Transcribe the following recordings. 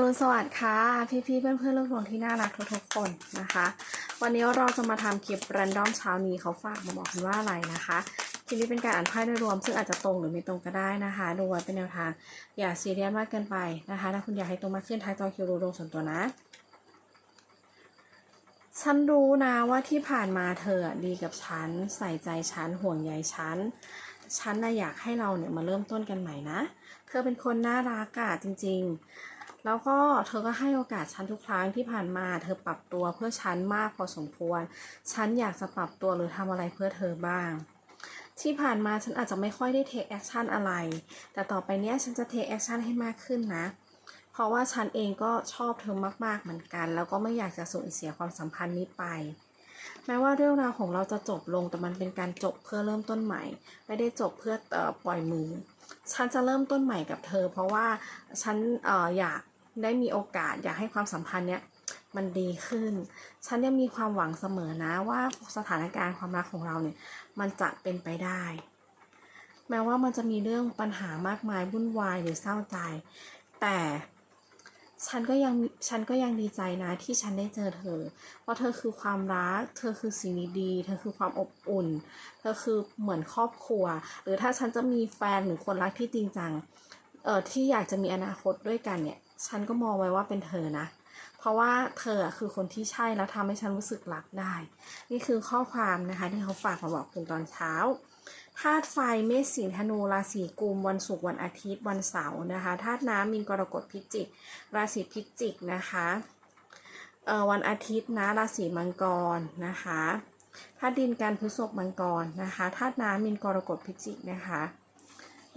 รุณสวัสดิ์ค่ะ พี่ๆเพื่อนๆลูกหลวงที่น่ารักทุกๆคนนะคะ วันนี้เราจะมาทำคลิปแรนดอมเช้านี้เขาฝากมาบอกกันว่าอะไรนะคะคลิปนี้เป็นการอ่านไพ่โดยรวม ซึ่งอาจจะตรงหรือไม่ตรงก็ได้นะคะ ดูไว้เป็นแนวทาง อย่าซีเรียสมากเกินไปนะคะ ถ้าคุณอยากให้ตรงมากขึ้นท้ายจอคิวรู้ดวงส่วนตัวนะ ฉันรู้นะว่าที่ผ่านมาเธอดีกับฉันใส่ใจฉันห่วงใยฉันฉันน่ะอยากให้เราเนี่ยมาเริ่มต้นกันใหม่นะ เธอเป็นคนน่ารักอะจริง ๆ แล้วก็เธอก็ให้โอกาสฉันทุกครั้งที่ผ่านมา เธอปรับตัวเพื่อฉันมากพอสมควร ฉันอยากจะปรับตัวหรือทำอะไรเพื่อเธอบ้าง ที่ผ่านมาฉันอาจจะไม่ค่อยได้ take action อะไร แต่ต่อไปเนี้ยฉันจะ take action ให้มากขึ้นนะ เพราะว่าฉันเองก็ชอบเธอมาก ๆเหมือนกัน แล้วก็ไม่อยากจะสูญเสียความสัมพันธ์นี้ไปแม้ว่าเรื่องราวของเราจะจบลงแต่มันเป็นการจบเพื่อเริ่มต้นใหม่ ไม่ได้จบเพื่ออปล่อยมือ ฉันจะเริ่มต้นใหม่กับเธอ เพราะว่าฉันอออยาก ได้มีโอกาสอยากให้ความสัมพันธ์เนี้ยมันดีขึ้น ฉันยังมีความหวังเสมอนะว่าสถานการณ์ความรักของเราเนี่ย มันจะเป็นไปได้ แม้ว่ามันจะมีเรื่องปัญหามากมายวุ่นวายหรือเศร้าใจ แต่ฉันก็ยังฉันก็ยังดีใจนะที่ฉันได้เจอเธอ เพราะเธอคือความรัก เธอคือสิ่งดีๆ เธอคือความอบอุ่น เธอคือเหมือนครอบครัว หรือถ้าฉันจะมีแฟนหรือคนรักที่จริงจัง เอ่อที่อยากจะมีอนาคตด้วยกันเนี่ย ฉันก็มองไว้ว่าเป็นเธอนะ เพราะว่าเธอคือคนที่ใช่แล้วทำให้ฉันรู้สึกรักได้ นี่คือข้อความนะคะที่เขาฝากมาบอกคุณตอนเช้าธาตุไฟเมษสิงธนูราศีกุมวันศุกร์วันอาทิตย์วันเสาร์นะคะธาตุน้ำมีนกรกฎพิจิก ราศีพิจิกนะคะเอ่อวันอาทิตย์นะราศีมังกรนะคะธาตุดินการพฤษภมังกรนะคะธาตุน้ำมีนกรกฎพิจิกนะคะ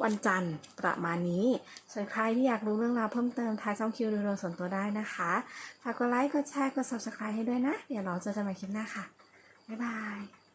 วันจันทร์ประมาณนี้ ส่วนใครที่อยากรู้เรื่องราวเพิ่มเติมท้ายช่องคิวดูโดยส่วนตัวได้นะคะ ฝากกดไลค์ กดแชร์ กด subscribe ให้ด้วยนะ เดี๋ยวเราเจอกันใหม่คลิปหน้าค่ะ บ๊ายบาย